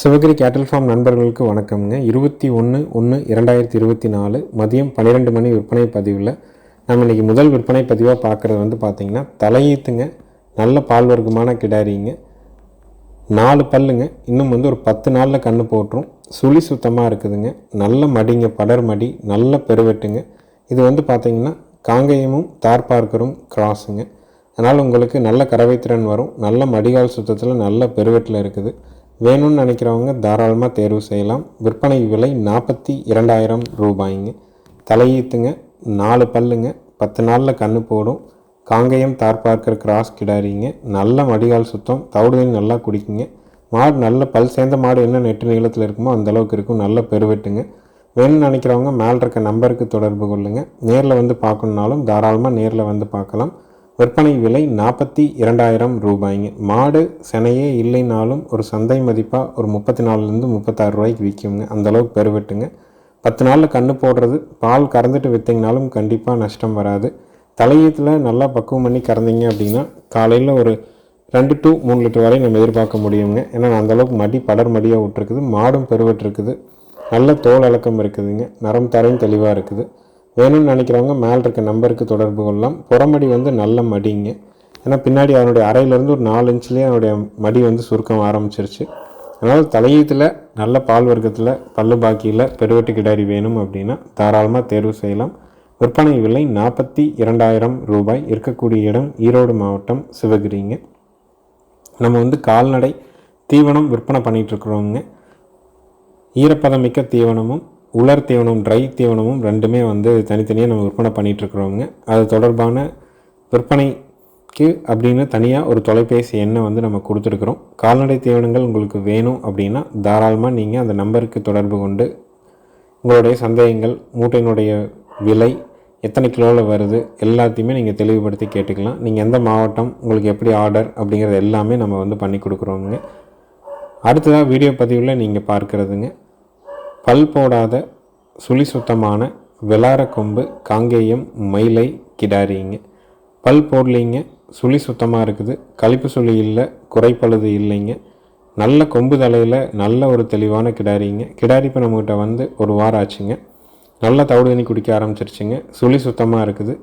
சிவகிரி கேட்டல் ஃபார்ம் நண்பர்களுக்கு வணக்கம்ங்க. இருபத்தி ஒன்று ஒன்று இரண்டாயிரத்தி இருபத்தி நாலு மதியம் பன்னிரெண்டு மணி விற்பனை பதிவில் நம்ம இன்றைக்கி முதல் விற்பனை பதிவாக பார்க்குறது வந்து பார்த்திங்கன்னா தலையீத்துங்க நல்ல பால் வர்க்கமான கிடாரிங்க. நாலு பல்லுங்க இன்னும் வந்து ஒரு பத்து நாளில் கன்று போட்டுரும். சுழி சுத்தமாக இருக்குதுங்க. நல்ல மடிங்க படர் மடி நல்ல பெருவெட்டுங்க. இது வந்து பார்த்திங்கன்னா காங்கேயமும் தார்பார்க்கரும் கிராஸுங்க. அதனால் உங்களுக்கு நல்ல கறவைத்திறன் வரும். நல்ல மடிகால் சுத்தத்தில் நல்ல பெருவெட்டில் இருக்குது. வேணும்னு நினைக்கிறவங்க தாராளமாக தேர்வு செய்யலாம். விற்பனை விலை நாற்பத்தி இரண்டாயிரம் ரூபாய்ங்க. தலையீத்துங்க நாலு பல்லுங்க. பத்து நாளில் கன்று போடும். காங்கேயம் தார் பார்க்கர் கிராஸ் கிடாரிங்க. நல்ல மடிகால் சுத்தம். தவிடு நல்லா குடிக்குங்க. மாடு நல்ல பல் சேர்ந்த மாடு என்ன நெட்டு நீளத்தில் இருக்குமோ அந்த அளவுக்கு இருக்கும். நல்ல பெருவெட்டுங்க. வேணும்னு நினைக்கிறவங்க மேலே இருக்க நம்பருக்கு தொடர்பு கொள்ளுங்கள் நேரில் வந்து பார்க்கணுன்னாலும் தாராளமாக நேரில் வந்து பார்க்கலாம். விற்பனை விலை நாற்பத்தி இரண்டாயிரம் ரூபாய்ங்க. மாடு செனையே இல்லைனாலும் ஒரு சந்தை மதிப்பாக ஒரு முப்பத்தி நாலுலேருந்து முப்பத்தாறு ரூபாய்க்கு விற்குங்க அந்தளவுக்கு பெருவெட்டுங்க. பத்து நாளில் கன்று போடுறது பால் கறந்துட்டு விற்றிங்கனாலும் கண்டிப்பாக நஷ்டம் வராது. தலையீத்தில் நல்லா பக்குவம் பண்ணி கறந்தீங்க அப்படின்னா காலையில் ஒரு ரெண்டு டு மூணு லிட்டர் வரை நம்ம எதிர்பார்க்க முடியுங்க. ஏன்னா அந்தளவுக்கு மடி படர் மடியாக விட்டுருக்குது. மாடும் பெருவெட்டு நல்ல தோல் அலக்கம் இருக்குதுங்க. நரம் தரையும் தெளிவாக இருக்குது. வேணும்னு நினைக்கிறவங்க மேலே இருக்க நம்பருக்கு தொடர்பு கொள்ளலாம். புறமடி வந்து நல்ல மடிங்க. ஏன்னா பின்னாடி அவனுடைய அறையிலேருந்து ஒரு நாலு இன்ச்லேயே அவனுடைய மடி வந்து சுருக்கம் ஆரம்பிச்சிருச்சு. அதனால் தலையீத்தில் நல்ல பால் வர்க்கத்தில் பல்லு பாக்கியில் பெருவெட்டு கிடாரி வேணும் அப்படின்னா தாராளமாக தேர்வு செய்யலாம். விற்பனை விலை நாற்பத்தி இரண்டாயிரம் ரூபாய். இருக்கக்கூடிய இடம் ஈரோடு மாவட்டம் சிவகிரிங்க. நம்ம வந்து கால்நடை தீவனம் விற்பனை பண்ணிகிட்ருக்குறோங்க ஈரப்பதமிக்க தீவனமும் உலர் தீவனம் ட்ரை தீவனமும் ரெண்டுமே வந்து தனித்தனியாக நம்ம விற்பனை பண்ணிகிட்ருக்குறோங்க அது தொடர்பான விற்பனைக்கு அப்படின்னு தனியாக ஒரு தொலைபேசி எண்ணை வந்து நம்ம கொடுத்துருக்குறோம். கால்நடை தீவனங்கள் உங்களுக்கு வேணும் அப்படின்னா தாராளமாக நீங்கள் அந்த நம்பருக்கு தொடர்பு கொண்டு உங்களுடைய சந்தேகங்கள் மூட்டையினுடைய விலை எத்தனை கிலோவில் வருது எல்லாத்தையுமே நீங்கள் தெளிவுபடுத்தி கேட்டுக்கலாம். நீங்கள் எந்த மாவட்டம் உங்களுக்கு எப்படி ஆர்டர் அப்படிங்கிறது எல்லாமே நம்ம வந்து பண்ணி கொடுக்குறோங்க அடுத்ததாக வீடியோ பதிவில் நீங்கள் பார்க்குறதுங்க. பல் போடாத சுழி சுத்தமான வெளார கொம்பு காங்கேயம் மயிலை கிடாரிங்க. பல் போடலிங்க சுழி சுத்தமாக இருக்குது. கழிப்பு சுழி இல்லை குறைப்பழுது இல்லைங்க. நல்ல கொம்பு தலையில் நல்ல ஒரு தெளிவான கிடாரிங்க. கிடாரி இப்போ நம்மக்கிட்ட வந்து ஒரு வாரம் ஆச்சுங்க. நல்லா தவிடு தண்ணி குடிக்க ஆரம்பிச்சிருச்சுங்க. சுழி சுத்தமாக இருக்குது.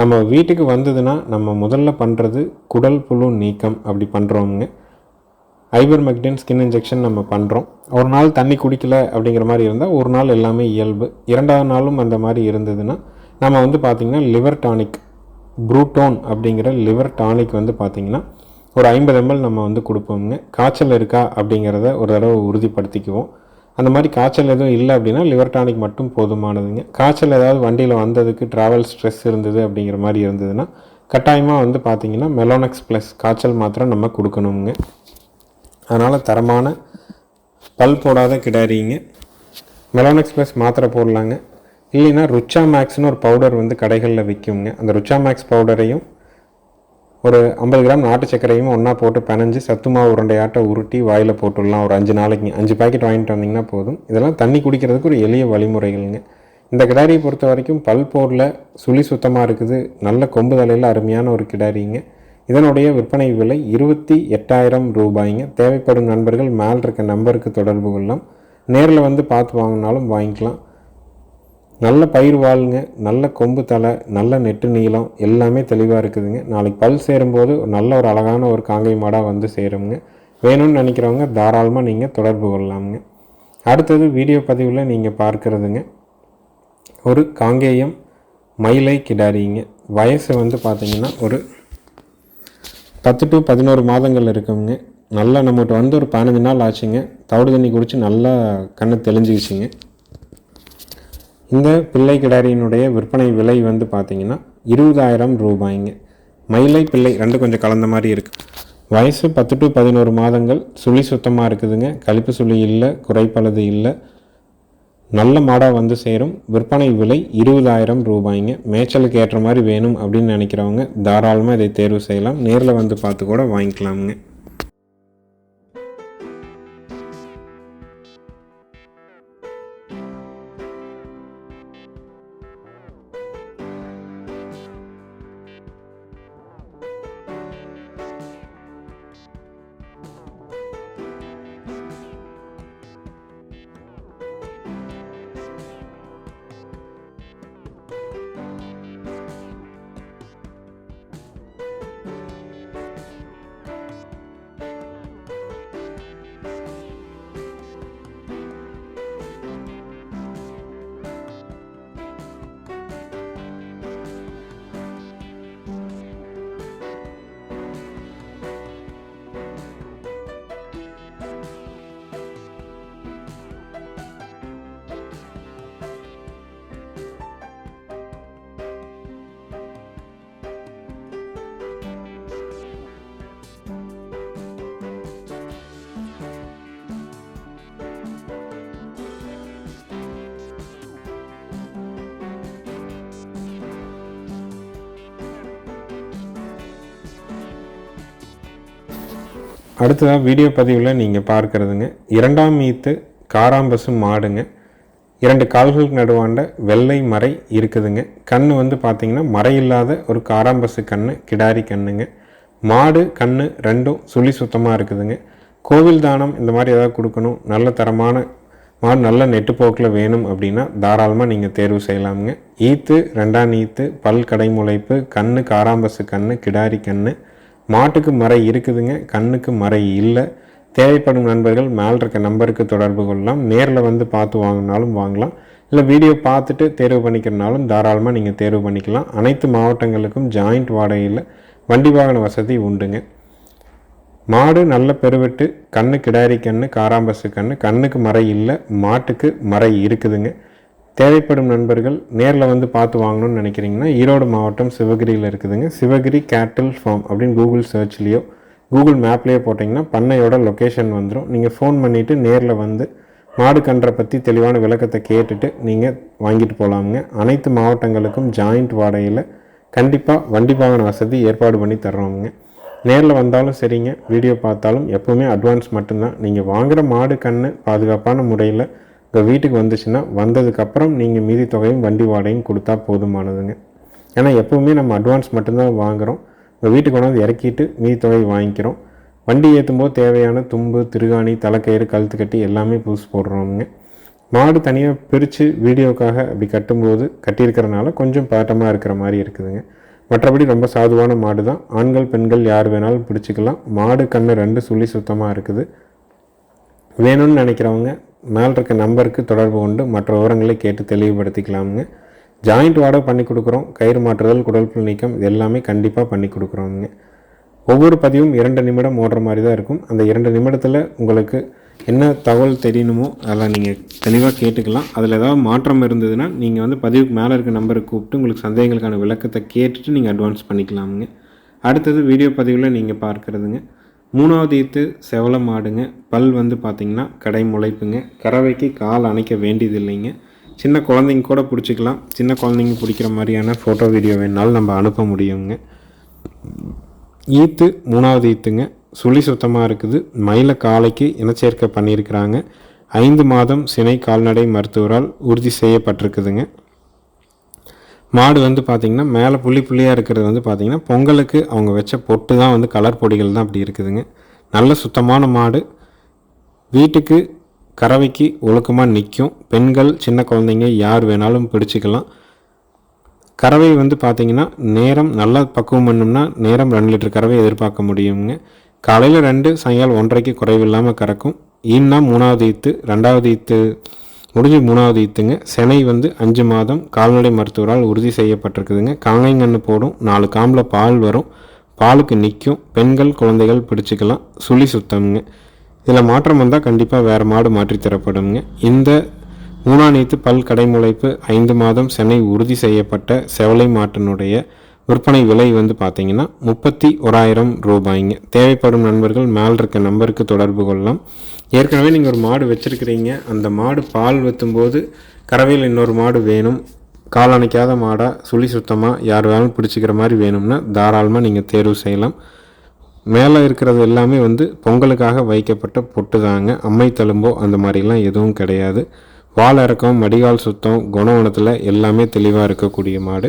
நம்ம வீட்டுக்கு வந்ததுன்னா நம்ம முதல்ல பண்ணுறது குடல் புழு நீக்கம் அப்படி பண்ணுறோமுங்க ஐபர் மெக்டின் ஸ்கின் இன்ஜெக்ஷன் நம்ம பண்ணுறோம் ஒரு நாள் தண்ணி குடிக்கல அப்படிங்கிற மாதிரி இருந்தால் ஒரு நாள் எல்லாமே இயல்பு. இரண்டாவது நாளும் அந்த மாதிரி இருந்ததுன்னா நம்ம வந்து பார்த்திங்கன்னா லிவர் டானிக் ப்ரூட்டோன் அப்படிங்கிற லிவர் டானிக் வந்து பார்த்திங்கன்னா ஒரு ஐம்பது எம்எல் நம்ம வந்து கொடுப்போம்ங்க. காய்ச்சல் இருக்கா அப்படிங்கிறத ஒரு தடவை உறுதிப்படுத்திக்குவோம். அந்த மாதிரி காய்ச்சல் எதுவும் இல்லை அப்படின்னா லிவர் டானிக் மட்டும் போதுமானதுங்க. காய்ச்சல் ஏதாவது வண்டியில் வந்ததுக்கு ட்ராவல் ஸ்ட்ரெஸ் இருந்தது அப்படிங்கிற மாதிரி இருந்ததுன்னா கட்டாயமாக வந்து பார்த்திங்கன்னா மெலோனக்ஸ் ப்ளஸ் காய்ச்சல் மாத்திரம் நம்ம கொடுக்கணுங்க. அதனால் தரமான பல் போடாத கிடாரிங்க. மெலான் எக்ஸ்பிரஸ் மாத்திரை போடலாங்க. இல்லைன்னா ருச்சா மேக்ஸ்னு ஒரு பவுடர் வந்து கடைகளில் விற்குங்க அந்த ருச்சா மேக்ஸ் பவுடரையும் ஒரு ஐம்பது கிராம் நாட்டு சர்க்கரையும் ஒன்றா போட்டு பிணைஞ்சு சத்து மாவு உருண்டையாட்டை உருட்டி வாயில் போட்டுடலாம். ஒரு அஞ்சு நாளைக்கு அஞ்சு பாக்கெட் வாங்கிட்டு வந்தீங்கன்னா போதும். இதெல்லாம் தண்ணி குடிக்கிறதுக்கு ஒரு எளிய வழிமுறைகள்ங்க. இந்த கிடாரியை பொறுத்த வரைக்கும் பல் போரில் சுழி சுத்தமாக இருக்குது. நல்ல கொம்பு தலையில் அருமையான ஒரு கிடாரிங்க. இதனுடைய விற்பனை விலை இருபத்தி எட்டாயிரம் ரூபாய்ங்க. தேவைப்படும் நண்பர்கள் மேல் இருக்க நம்பருக்கு தொடர்பு கொள்ளலாம். நேரில் வந்து பார்த்து வாங்கினாலும் வாங்கிக்கலாம். நல்ல பயிர் வாழ்ங்க. நல்ல கொம்பு தலை நல்ல நெட்டு நீளம் எல்லாமே தெளிவாக இருக்குதுங்க. நாளைக்கு பல் சேரும்போது நல்ல ஒரு அழகான ஒரு காங்கை மாடாக வந்து சேருங்க வேணும்னு நினைக்கிறவங்க தாராளமாக நீங்கள் தொடர்பு கொள்ளலாமுங்க. அடுத்தது வீடியோ பதிவில் நீங்கள் பார்க்குறதுங்க. ஒரு காங்கேயம் மயிலை கிடாரிங்க. வயசு வந்து பார்த்திங்கன்னா ஒரு பத்து டு பதினோரு மாதங்கள் இருக்குங்க. நல்லா நம்மகிட்ட வந்து ஒரு பதினஞ்சு நாள் ஆச்சுங்க. தவிடு தண்ணி குடித்து நல்லா கண்ணை தெளிஞ்சிக்கிச்சிங்க இந்த பிள்ளை கிடாரியினுடைய விற்பனை விலை வந்து பார்த்திங்கன்னா இருபதாயிரம் ரூபாய்ங்க. மயிலை பிள்ளை ரெண்டு கொஞ்சம் கலந்த மாதிரி இருக்குது வயசு பத்து டு பதினோரு மாதங்கள் சுழி சுத்தமாக இருக்குதுங்க. கழிப்பு சுழி இல்லை குறைப்பழுது இல்லை. நல்ல மாடாக வந்து சேரும். விற்பனை விலை இருபதாயிரம் ரூபாய்ங்க. மேய்ச்சலுக்கு ஏற்ற மாதிரி வேணும் அப்படின்னு நினைக்கிறவங்க தாராளமாக இதை தேர்வு செய்யலாம். நேரில் வந்து பார்த்து கூட வாங்கிக்கலாமுங்க. அடுத்ததாக வீடியோ பதிவில் நீங்கள் பார்க்குறதுங்க. இரண்டாம் ஈத்து காராம்பசு மாடுங்க. இரண்டு கால்களுக்கு நடுவாண்ட வெள்ளை மறை இருக்குதுங்க. கண் வந்து பார்த்திங்கன்னா மறை இல்லாத ஒரு காராம்பசு கண் கிடாரி கண்ணுங்க. மாடு கண் ரெண்டும் சுழி சுத்தமாக இருக்குதுங்க. கோவில் தானம் இந்த மாதிரி ஏதாவது கொடுக்கணும். நல்ல தரமான மாடு நல்ல நெட்டுப்போக்கில் வேணும் அப்படின்னா தாராளமாக நீங்கள் தேர்வு செய்யலாமுங்க. ஈத்து ரெண்டாம் ஈத்து பல் கடை முளைப்பு கண் காராம்பசு கண் கிடாரி கண்ணு மாட்டுக்கு மறை இருக்குதுங்க கண்ணுக்கு மறை இல்லை. தேவைப்படும் நண்பர்கள் மேல் இருக்க நம்பருக்கு தொடர்பு கொள்ளலாம். நேரில் வந்து பார்த்து வாங்கினாலும் வாங்கலாம். இல்லை வீடியோ பார்த்துட்டு தேர்வு பண்ணிக்கிறனாலும் தாராளமாக நீங்கள் தேர்வு பண்ணிக்கலாம். அனைத்து மாவட்டங்களுக்கும் ஜாயிண்ட் வாடகையில் வண்டி வாகன வசதி உண்டுங்க. மாடு நல்ல பெருவெட்டு கண்ணு கிடாரி கண்ணு காராம்பசு கண்ணு கண்ணுக்கு மறை இல்லை மாட்டுக்கு மறை இருக்குதுங்க. தேவைப்படும் நண்பர்கள் நேரில் வந்து பார்த்து வாங்கணும்னு நினைக்கிறீங்கன்னா ஈரோடு மாவட்டம் சிவகிரியில் இருக்குதுங்க. சிவகிரி கேட்டில் ஃபார்ம் அப்படின்னு கூகுள் சர்ச்லேயோ கூகுள் மேப்லேயே போட்டிங்கன்னா பண்ணையோட லொக்கேஷன் வந்துடும் நீங்கள் ஃபோன் பண்ணிவிட்டு நேரில் வந்து மாடு கன்றை பற்றி தெளிவான விளக்கத்தை கேட்டுட்டு நீங்கள் வாங்கிட்டு போகலாமுங்க அனைத்து மாவட்டங்களுக்கும் ஜாயிண்ட் வாடகையில் கண்டிப்பாக வண்டி வாகன வசதி ஏற்பாடு பண்ணி தர்றோமுங்க. நேரில் வந்தாலும் சரிங்க. வீடியோ பார்த்தாலும் எப்போவுமே அட்வான்ஸ் மட்டும்தான். நீங்கள் வாங்குகிற மாடு கன்று பாதுகாப்பான முறையில் உங்கள் வீட்டுக்கு வந்துச்சுன்னா வந்ததுக்கப்புறம் நீங்கள் மீதி தொகையும் வண்டி வாடகையும் கொடுத்தா போதுமானதுங்க. ஏன்னா எப்போவுமே நம்ம அட்வான்ஸ் மட்டும்தான் வாங்குகிறோம் உங்கள் வீட்டுக்கு கொண்டாந்து இறக்கிட்டு மீதி தொகை வாங்கிக்கிறோம். வண்டி ஏற்றும் போது தேவையான தும்பு திருகாணி தலைக்கயிறு கழுத்து கட்டி எல்லாமே புதுசு போடுறோமுங்க. மாடு தனியாக பிரித்து வீடியோக்காக அப்படி கட்டும்போது கட்டியிருக்கிறனால கொஞ்சம் பாட்டமாக இருக்கிற மாதிரி இருக்குதுங்க. மற்றபடி ரொம்ப சாதுவான மாடு தான் ஆண்கள் பெண்கள் யார் வேணாலும் பிடிச்சிக்கலாம். மாடு கண்ணு ரெண்டு சுழி சுத்தமாக இருக்குது. வேணும்னு நினைக்கிறவங்க மேல் இருக்க நம்பருக்கு தொடர்பு கொண்டு மற்ற விவரங்களை கேட்டு தெளிவுபடுத்திக்கலாமுங்க. ஜாயிண்ட் வாடகை பண்ணி கொடுக்குறோம். கயிறு மாற்றுதல் குடல்புல் நீக்கம் இது எல்லாமே கண்டிப்பாக பண்ணி கொடுக்குறோங்க ஒவ்வொரு பதிவும் இரண்டு நிமிடம் ஓடுற மாதிரி தான் இருக்கும். அந்த இரண்டு நிமிடத்தில் உங்களுக்கு என்ன தகவல் தெரியணுமோ அதெல்லாம் நீங்கள் தெளிவாக கேட்டுக்கலாம். அதில் ஏதாவது மாற்றம் இருந்ததுன்னா நீங்கள் வந்து பதிவுக்கு மேலே இருக்க நம்பருக்கு கூப்பிட்டு உங்களுக்கு சந்தேகங்களுக்கான விளக்கத்தை கேட்டுட்டு நீங்கள் அட்வான்ஸ் பண்ணிக்கலாமுங்க. அடுத்தது வீடியோ பதிவில் நீங்கள் பார்க்குறதுங்க. மூணாவது ஈத்து செவல மாடுங்க பல் வந்து பார்த்திங்கன்னா கடை முளைப்புங்க. கறவைக்கு கால் அணைக்க வேண்டியது இல்லைங்க சின்ன குழந்தைங்க கூட பிடிச்சிக்கலாம். சின்ன குழந்தைங்க பிடிக்கிற மாதிரியான ஃபோட்டோ வீடியோ வேணாலும் நம்ம அனுப்ப முடியுங்க. ஈத்து மூணாவது ஈத்துங்க. சுழி சுத்தமாக இருக்குது. மயில காலைக்கு இனச்சேர்க்கை பண்ணியிருக்கிறாங்க. ஐந்து மாதம் சினை கால்நடை மருத்துவரால் உறுதி செய்யப்பட்டிருக்குதுங்க. மாடு வந்து பார்த்திங்கன்னா மேலே புள்ளி புள்ளியாக இருக்கிறது வந்து பார்த்திங்கன்னா பொங்கலுக்கு அவங்க வச்ச பொட்டு தான் வந்து கலர் பொடிகள் தான் அப்படி இருக்குதுங்க. நல்ல சுத்தமான மாடு. வீட்டுக்கு கறவைக்கு ஒழுக்கமாக நிற்கும் பெண்கள் சின்ன குழந்தைங்க யார் வேணாலும் பிடிச்சிக்கலாம். கறவை வந்து பார்த்திங்கன்னா நேரம் நல்லா பக்குவம் பண்ணோம்னா நேரம் ரெண்டு லிட்டர் கறவை எதிர்பார்க்க முடியுங்க. காலையில் ரெண்டு சாயங்காலம் ஒன்றரைக்கு குறைவில்லாமல் கறக்கும். ஈன்னா மூணாவது ஈத்து ரெண்டாவது ஈத்து முடிஞ்சு மூணாவது ஈத்துங்க. செனை வந்து அஞ்சு மாதம் கால்நடை மருத்துவரால் உறுதி செய்யப்பட்டிருக்குதுங்க. காங்கைங்கன்று போடும். நாலு காம்பில் பால் வரும். பாலுக்கு நிற்கும் பெண்கள் குழந்தைகள் பிடிச்சிக்கலாம். சுழி சுத்தம்ங்க. இதில் மாற்றம் வந்தால் கண்டிப்பாக வேறு மாடு மாற்றி தரப்படுங்க இந்த மூணாநீத்து பல் கடைமுளைப்பு ஐந்து மாதம் சென்னை உறுதி செய்யப்பட்ட செவலை மாட்டினுடைய விற்பனை விலை வந்து பார்த்தீங்கன்னா முப்பத்தி ஓராயிரம் ரூபாய்ங்க. தேவைப்படும் நண்பர்கள் மேல் இருக்க நம்பருக்கு தொடர்பு கொள்ளலாம். ஏற்கனவே நீங்கள் ஒரு மாடு வச்சுருக்கிறீங்க. அந்த மாடு பால் வைத்தும்போது கறவையில் இன்னொரு மாடு வேணும். கால் அணைக்காத மாடாக சுழி சுத்தமாக யார் வேணாலும் பிடிச்சிக்கிற மாதிரி வேணும்னா தாராளமாக நீங்கள் தேர்வு செய்யலாம். மேலே இருக்கிறது எல்லாமே வந்து பொங்கலுக்காக வைக்கப்பட்ட பொட்டு தாங்க. அம்மை தழும்போ அந்த மாதிரிலாம் எதுவும் கிடையாது. வால் இறக்கம் மடிகால் சுத்தம் குணவனத்தில் எல்லாமே தெளிவாக இருக்கக்கூடிய மாடு.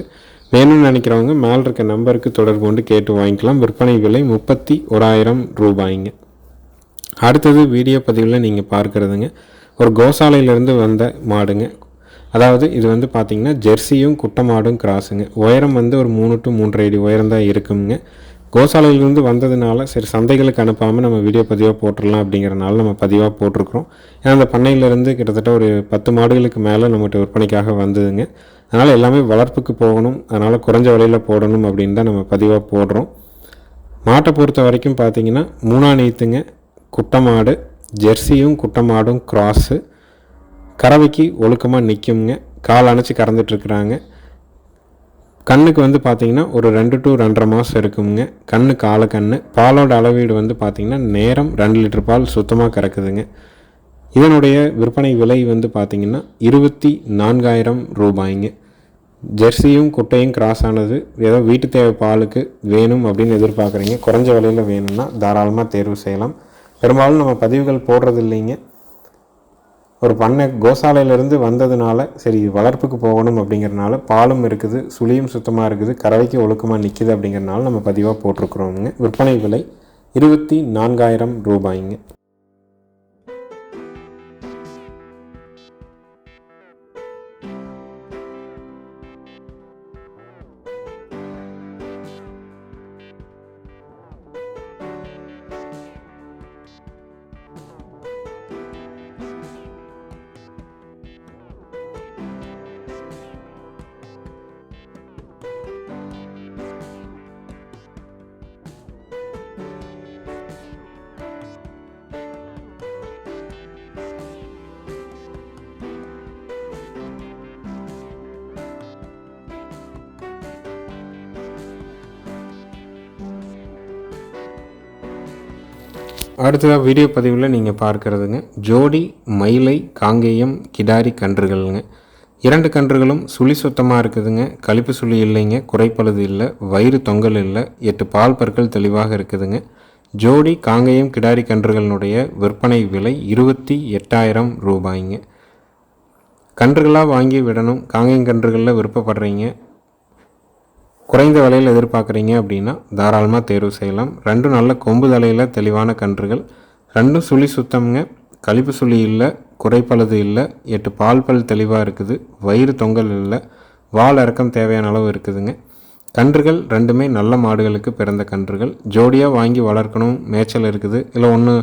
வேணும்னு நினைக்கிறவங்க மேலே இருக்க நம்பருக்கு தொடர்பு கொண்டு கேட்டு வாங்கிக்கலாம். விற்பனை விலை முப்பத்தி ஓராயிரம் ரூபாய்ங்க. அடுத்தது வீடியோ பதிவில் நீங்கள் பார்க்குறதுங்க. ஒரு கோசாலையிலேருந்து வந்த மாடுங்க. அதாவது இது வந்து பார்த்திங்கன்னா ஜெர்சியும் குட்டை மாடும் கிராஸுங்க. உயரம் வந்து ஒரு மூணு டு மூன்றரை அடி உயரம் தான் இருக்குங்க கோசாலையிலேருந்து வந்ததுனால சரி சந்தைகளுக்கு அனுப்பாமல் நம்ம வீடியோ பதிவாக போட்டுடலாம் அப்படிங்கிறனால நம்ம பதிவாக போட்டிருக்கிறோம். ஏன்னா அந்த பண்ணையிலேருந்து கிட்டத்தட்ட ஒரு பத்து மாடுகளுக்கு மேலே நம்மகிட்ட விற்பனைக்காக வந்ததுங்க. அதனால் எல்லாமே வளர்ப்புக்கு போகணும். அதனால் குறைஞ்ச விலையில் போடணும் அப்படின்னு தான் நம்ம பதிவாக போடுறோம். மாட்டை பொறுத்த வரைக்கும் பார்த்தீங்கன்னா மூணா நீத்துங்க. குட்டை மாடு ஜெர்சியும் குட்டை மாடும் கிராஸு கறவைக்கு ஒழுக்கமாக நிற்குங்க கால் அணைச்சி கறந்துட்டுருக்குறாங்க கண்ணுக்கு வந்து பார்த்தீங்கன்னா ஒரு ரெண்டு டு ரெண்டரை மாதம் இருக்குங்க கண்ணு கால கண்ணு. பாலோட அளவீடு வந்து பார்த்திங்கன்னா நேரம் ரெண்டு லிட்டர் பால் சுத்தமாக கறக்குதுங்க. இதனுடைய விற்பனை விலை வந்து பார்த்திங்கன்னா இருபத்தி நான்காயிரம் ரூபாய்ங்க. ஜெர்சியும் குட்டையும் கிராஸ் ஆனது ஏதோ வீட்டு தேவை பாலுக்கு வேணும் அப்படின்னு எதிர்பார்க்குறீங்க. குறைஞ்ச விலையில் வேணும்னா தாராளமாக தேர்வு செய்யலாம். பெரும்பாலும் நம்ம பதிவுகள் போடுறது இல்லைங்க ஒரு பண்ணை கோசாலையிலேருந்து வந்ததுனால சரி வளர்ப்புக்கு போகணும் அப்படிங்கிறனால பாலும் இருக்குது சுழியும் சுத்தமாக இருக்குது கறவைக்கு ஒழுக்கமாக நிற்கிது அப்படிங்கிறனால நம்ம பதிவாக போட்டிருக்குறோங்க விற்பனை விலை இருபத்தி நான்காயிரம் ரூபாய்ங்க. அடுத்ததாக வீடியோ பதிவில் நீங்கள் பார்க்குறதுங்க. ஜோடி மயிலை காங்கேயம் கிடாரி கன்றுகள்ங்க. இரண்டு கன்றுகளும் சுழி சுத்தமாக இருக்குதுங்க. கழிப்பு சுழி இல்லைங்க. குறைப்பழுது இல்லை. வயிறு தொங்கல் இல்லை. எட்டு பால் பற்கள் தெளிவாக இருக்குதுங்க. ஜோடி காங்கேயம் கிடாரி கன்றுகளினுடைய விற்பனை விலை இருபத்தி எட்டாயிரம் ரூபாய்ங்க. கன்றுகளாக வாங்கி விடணும். காங்கேயம் கன்றுகளில் விருப்பப்படுறீங்க. குறைந்த விலையில் எதிர்பார்க்குறீங்க அப்படின்னா தாராளமாக தேர்வு செய்யலாம். ரெண்டும் நல்ல கொம்பு தலையில் தெளிவான கன்றுகள். ரெண்டும் சுழி சுத்தம்ங்க. கழிப்பு சுழி இல்லை குறைப்பழுது இல்லை. எட்டு பால் பல் தெளிவாக இருக்குது. வயிறு தொங்கல் இல்லை. வால் இறக்கம் தேவையான அளவு இருக்குதுங்க. கன்றுகள் ரெண்டுமே நல்ல மாடுகளுக்கு பிறந்த கன்றுகள். ஜோடியாக வாங்கி வளர்க்கணும் மேய்ச்சல் இருக்குது. இல்லை ஒன்று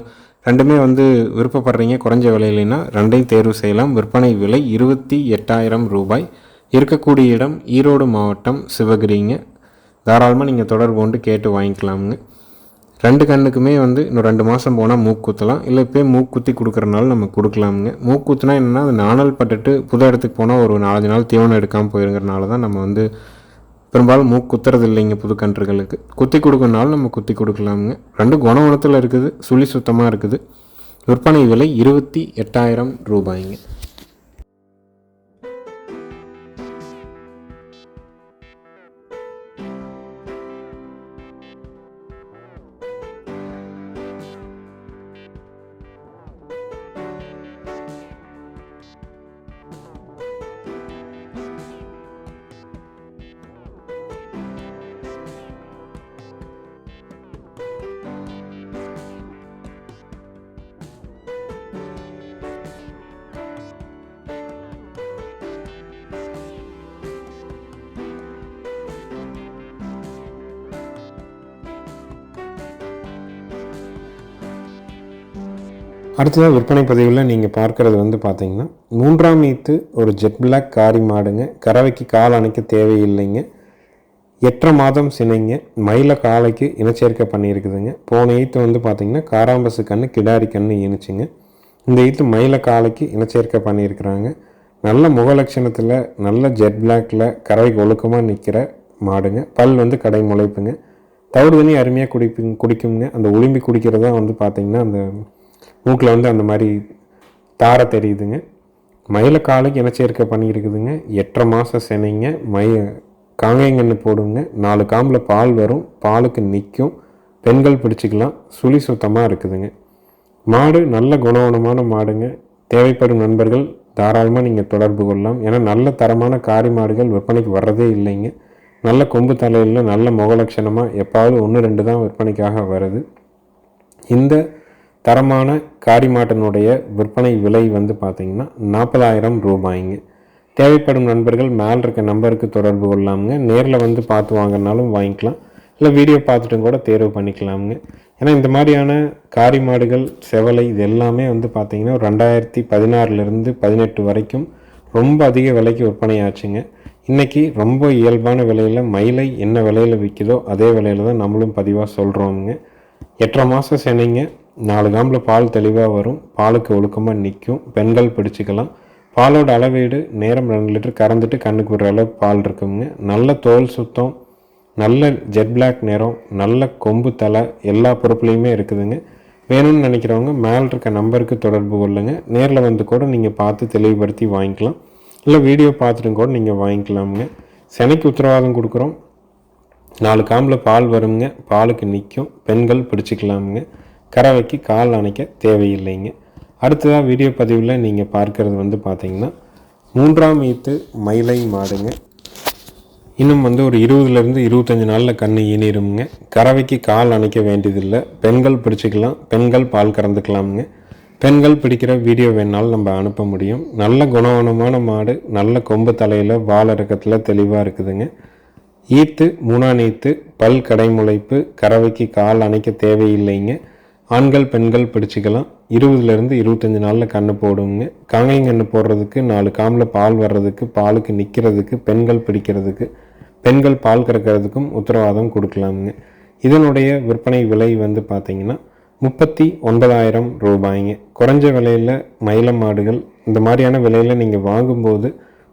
ரெண்டுமே வந்து விருப்பப்படுறீங்க குறைஞ்ச விலையிலனா ரெண்டையும் தேர்வு செய்யலாம். விற்பனை விலை இருபத்தி எட்டாயிரம் ரூபாய். இருக்கக்கூடிய இடம் ஈரோடு மாவட்டம் சிவகிரிங்க. தாராளமாக நீங்கள் தொடர்பு கொண்டு கேட்டு வாங்கிக்கலாமுங்க. ரெண்டு கண்ணுக்குமே வந்து இன்னும் ரெண்டு மாதம் போனால் மூக்கு குத்தலாம். இல்லை இப்போ மூக்குத்தி கொடுக்குறனால நம்ம கொடுக்கலாமுங்க. மூக்குத்துனா என்னென்னா அது நாணல் பட்டுட்டு புது இடத்துக்கு போனால் ஒரு நாலஞ்சு நாள் தீவனம் எடுக்காமல் போயிருங்கிறனால தான் நம்ம வந்து பெரும்பாலும் மூக்கு குத்துறது இல்லைங்க புது கன்றுகளுக்கு. குத்தி கொடுக்கறனாலும் நம்ம குத்தி கொடுக்கலாமுங்க. ரெண்டு குணகுணத்தில் இருக்குது சுழி சுத்தமாக இருக்குது. விற்பனை விலை இருபத்தி எட்டாயிரம் ரூபாய்ங்க. அடுத்ததாக விற்பனை பதிவில் நீங்கள் பார்க்குறது வந்து பார்த்தீங்கன்னா மூன்றாம் ஈத்து ஒரு ஜெட் பிளாக் காரி மாடுங்க. கறவைக்கு கால் அணைக்க தேவையில்லைங்க. எட்டரை மாதம் சினைங்க. மயில காலைக்கு இனச்சேர்க்கை பண்ணியிருக்குதுங்க. போன ஈத்து வந்து பார்த்திங்கன்னா காராம்பசு கன்று கிடாரி கன்று இணைச்சிங்க இந்த ஈத்து மயில காலைக்கு இனச்சேர்க்கை பண்ணியிருக்கிறாங்க. நல்ல முகலட்சணத்தில் நல்ல ஜெட் பிளாக்கில் கறவைக்கு ஒழுக்கமாக நிற்கிற மாடுங்க. பல் வந்து கடை முளைப்புங்க. தவிடு தண்ணி அருமையாக குடிப்பு குடிக்குங்க. அந்த உளிம்பி குடிக்கிறதா வந்து பார்த்திங்கன்னா அந்த மூக்கில் வந்து அந்த மாதிரி தாரை தெரியுதுங்க. மயில காலுக்கு இனச்சேர்க்கை பண்ணியிருக்குதுங்க எட்டரை மாதம் செனைங்க. மய காங்கைங்கன்னு போடுங்க. நாலு காம்பில் பால் வரும். பாலுக்கு நிற்கும் பெண்கள் பிடிச்சிக்கலாம். சுழி சுத்தமாக இருக்குதுங்க. மாடு நல்ல குணவனமான மாடுங்க. தேவைப்படும் நண்பர்கள் தாராளமாக நீங்கள் தொடர்பு கொள்ளலாம். ஏன்னா நல்ல தரமான காரி மாடுகள் விற்பனைக்கு வர்றதே இல்லைங்க. நல்ல கொம்பு தலையில் நல்ல முகலட்சணமாக எப்பாவது ஒன்று ரெண்டு தான் விற்பனைக்காக வருது. இந்த தரமான காரி மாட்டினுடைய விற்பனை விலை வந்து பார்த்திங்கன்னா நாற்பதாயிரம் ரூபாய்ங்க. தேவைப்படும் நண்பர்கள் மேல் இருக்க நம்பருக்கு தொடர்பு கொள்ளாமுங்க நேரில் வந்து பார்த்து வாங்கினாலும் வாங்கிக்கலாம். இல்லை வீடியோ பார்த்துட்டும் கூட தேர்வு பண்ணிக்கலாமுங்க. ஏன்னா இந்த மாதிரியான காரி மாடுகள் செவலை இது எல்லாமே வந்து பார்த்திங்கன்னா ரெண்டாயிரத்தி பதினாறுலேருந்து பதினெட்டு வரைக்கும் ரொம்ப அதிக விலைக்கு விற்பனை ஆச்சுங்க. இன்றைக்கி ரொம்ப இயல்பான விலையில் மயிலை என்ன விலையில் விற்கிதோ அதே விலையில் தான் நம்மளும் பதிவாக சொல்கிறோமுங்க எட்டரை மாதம் சென்னைங்க நாலு காம்பில் பால் தெளிவாக வரும். பாலுக்கு ஒழுக்கமாக நிற்கும் பெண்கள் பிடிச்சிக்கலாம். பாலோட அளவீடு நேரம் ரெண்டு லிட்டர் கறந்துட்டு கண்ணுக்கு விடுற அளவு பால் இருக்குங்க. நல்ல தோல் சுத்தம் நல்ல ஜெட் பிளாக் நிறம் நல்ல கொம்பு தலை எல்லா பொறுப்புலேயுமே இருக்குதுங்க. வேணும்னு நினைக்கிறவங்க மேல் இருக்க நம்பருக்கு தொடர்பு கொள்ளுங்க. நேரில் வந்து கூட நீங்கள் பார்த்து தெளிவுபடுத்தி வாங்கிக்கலாம். இல்லை வீடியோ பார்த்துட்டும் கூட நீங்கள் வாங்கிக்கலாமுங்க. செனைக்கு உத்தரவாதம் கொடுக்குறோம். நாலு காம்பில் பால் வருங்க. பாலுக்கு நிற்கும் பெண்கள் பிடிச்சிக்கலாமுங்க. கறவைக்கு கால் அணைக்க தேவையில்லைங்க. அடுத்ததாக வீடியோ பதிவில் நீங்கள் பார்க்கறது வந்து பார்த்தீங்கன்னா மூன்றாம் ஈத்து மயிலை மாடுங்க. இன்னும் வந்து ஒரு இருபதுலேருந்து இருபத்தஞ்சி நாளில் கண் ஈனிருமுங்க. கறவைக்கு கால் அணைக்க வேண்டியதில்லை. பெண்கள் பிடிச்சிக்கலாம் பெண்கள் பால் கறந்துக்கலாமுங்க. பெண்கள் பிடிக்கிற வீடியோ வேணாலும் நம்ம அனுப்ப முடியும். நல்ல குணவனமான மாடு நல்ல கொம்பு தலையில் வால் இறக்கத்தில் தெளிவாக இருக்குதுங்க. ஈத்து மூணாம் ஈத்து பல் கடைமுளைப்பு கறவைக்கு கால் அணைக்க தேவையில்லைங்க. ஆண்கள் பெண்கள் பிடிச்சிக்கலாம். இருபதுலேருந்து இருபத்தஞ்சி நாளில் கன்று போடுங்க கண்ணு போடுறதுக்கு நாலு காமில் பால் வர்றதுக்கு பாலுக்கு நிற்கிறதுக்கு பெண்கள் பிடிக்கிறதுக்கு பெண்கள் பால் கறக்கிறதுக்கும் உத்தரவாதம் கொடுக்கலாமுங்க. இதனுடைய விற்பனை விலை வந்து பார்த்திங்கன்னா முப்பத்தி ஒன்பதாயிரம் ரூபாய்ங்க. குறைஞ்ச விலையில் மயில மாடுகள் இந்த மாதிரியான விலையில் நீங்கள் வாங்கும்போது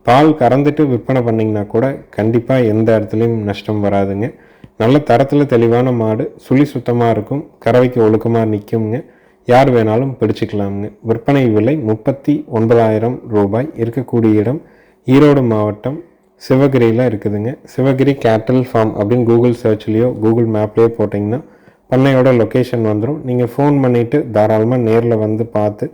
பால் கறந்துட்டு விற்பனை பண்ணிங்கன்னா கூட கண்டிப்பாக எந்த இடத்துலையும் நஷ்டம் வராதுங்க. நல்ல தரத்தில் தெளிவான மாடு சுழி சுத்தமாக இருக்கும் கறவைக்கு ஒழுக்கமாக நிற்குங்க யார் வேணாலும் பிடிச்சிக்கலாமுங்க. விற்பனை விலை முப்பத்தி ஒன்பதாயிரம் ரூபாய். இருக்கக்கூடிய இடம் ஈரோடு மாவட்டம் சிவகிரியில் இருக்குதுங்க. சிவகிரி கேட்டல் ஃபார்ம் அப்படின்னு கூகுள் சர்ச்லேயோ கூகுள் மேப்லேயோ போட்டிங்கன்னா பண்ணையோட லொக்கேஷன் வந்துடும் நீங்கள் ஃபோன் பண்ணிவிட்டு தாராளமாக நேரில் வந்து பார்த்து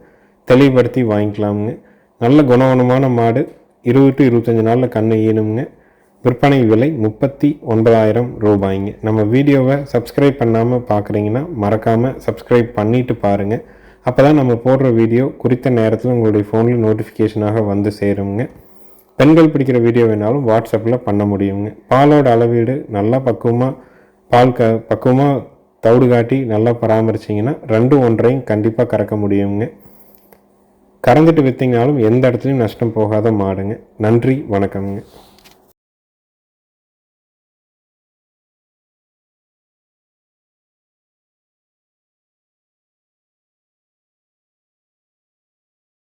தெளிவுபடுத்தி வாங்கிக்கலாமுங்க. நல்ல குணவனமான மாடு. இருபது டு இருபத்தஞ்சி நாளில் கண்ணு ஈனுங்க விற்பனை விலை முப்பத்தி ஒன்பதாயிரம் ரூபாய்ங்க. நம்ம வீடியோவை சப்ஸ்கிரைப் பண்ணாமல் பார்க்குறீங்கன்னா மறக்காமல் சப்ஸ்கிரைப் பண்ணிவிட்டு பாருங்கள் அப்போ தான் நம்ம போடுற வீடியோ குறித்த நேரத்தில் உங்களுடைய ஃபோனில் நோட்டிஃபிகேஷனாக வந்து சேருங்க பெண்கள் பிடிக்கிற வீடியோ வேணாலும் வாட்ஸ்அப்பில் பண்ண முடியுங்க. பாலோட அளவீடு நல்லா பக்குவமாக பால் க பக்குவமாக தவிடு காட்டி நல்லா பராமரிச்சிங்கன்னா ரெண்டு ஒன்றையும் கண்டிப்பாக கறக்க முடியுங்க. கறந்துட்டு விற்றிங்கனாலும் எந்த இடத்துலையும் நஷ்டம் போகாத மாடுங்க. நன்றி வணக்கம்ங்க.